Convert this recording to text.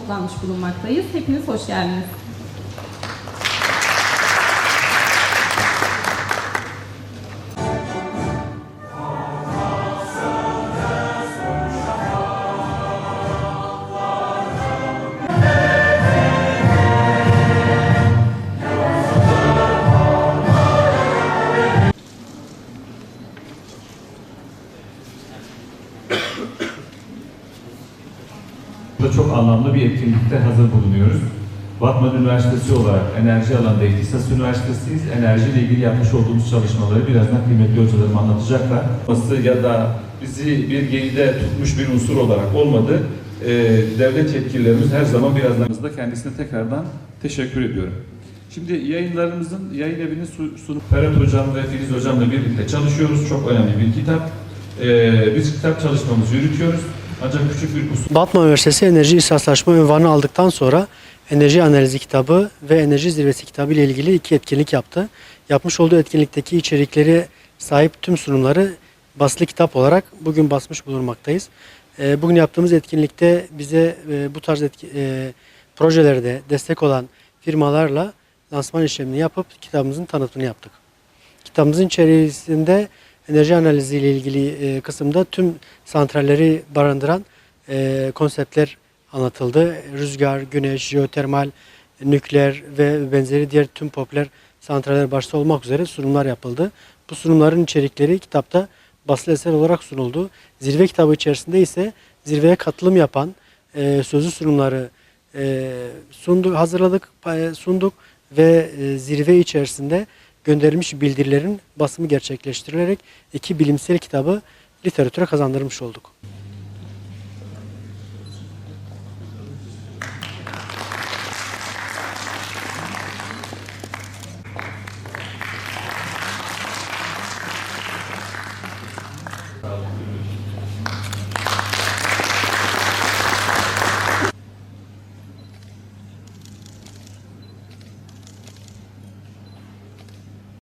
toplanmış bulunmaktayız. Hepiniz hoş geldiniz. Burada çok anlamlı bir etkinlikte hazır bulunuyoruz. Batman Üniversitesi olarak enerji alanında ihtisas üniversitesiyiz. Enerji ile ilgili yapmış olduğumuz çalışmaları birazdan kıymetli hocalarım anlatacaklar.Ması ya da bizi bir geride tutmuş bir unsur olarak olmadı. Ee, devlet yetkililerimiz her zaman birazdan da kendisine tekrardan teşekkür ediyorum. Şimdi yayınlarımızın yayın evini su- sunup Ferhat Hocam ve Filiz Hocamla birlikte çalışıyoruz. Çok önemli bir kitap. Ee, biz kitap çalışmamızı yürütüyoruz. Ancak küçük bir kusur Batman Üniversitesi Enerji İhtisaslaşma ünvanı aldıktan sonra Enerji Analizi kitabı ve Enerji Zirvesi kitabı ile ilgili iki etkinlik yaptı. Yapmış olduğu etkinlikteki içerikleri sahip tüm sunumları basılı kitap olarak bugün basmış bulunmaktayız. Ee, Bugün yaptığımız etkinlikte bize e, bu tarz etki, e, projelerde destek olan firmalarla lansman işlemini yapıp kitabımızın tanıtımını yaptık. Kitabımızın içerisinde enerji analizi ile ilgili e, kısımda tüm santralleri barındıran e, konseptler anlatıldı. Rüzgar, güneş, jeotermal, nükleer ve benzeri diğer tüm popüler santraller başta olmak üzere sunumlar yapıldı. Bu sunumların içerikleri kitapta basılı eser olarak sunuldu. Zirve kitabı içerisinde ise zirveye katılım yapan e, sözlü sunumları e, sunduk, hazırladık, pa- sunduk ve e, zirve içerisinde gönderilmiş bildirilerin basımı gerçekleştirilerek iki bilimsel kitabı literatüre kazandırmış olduk.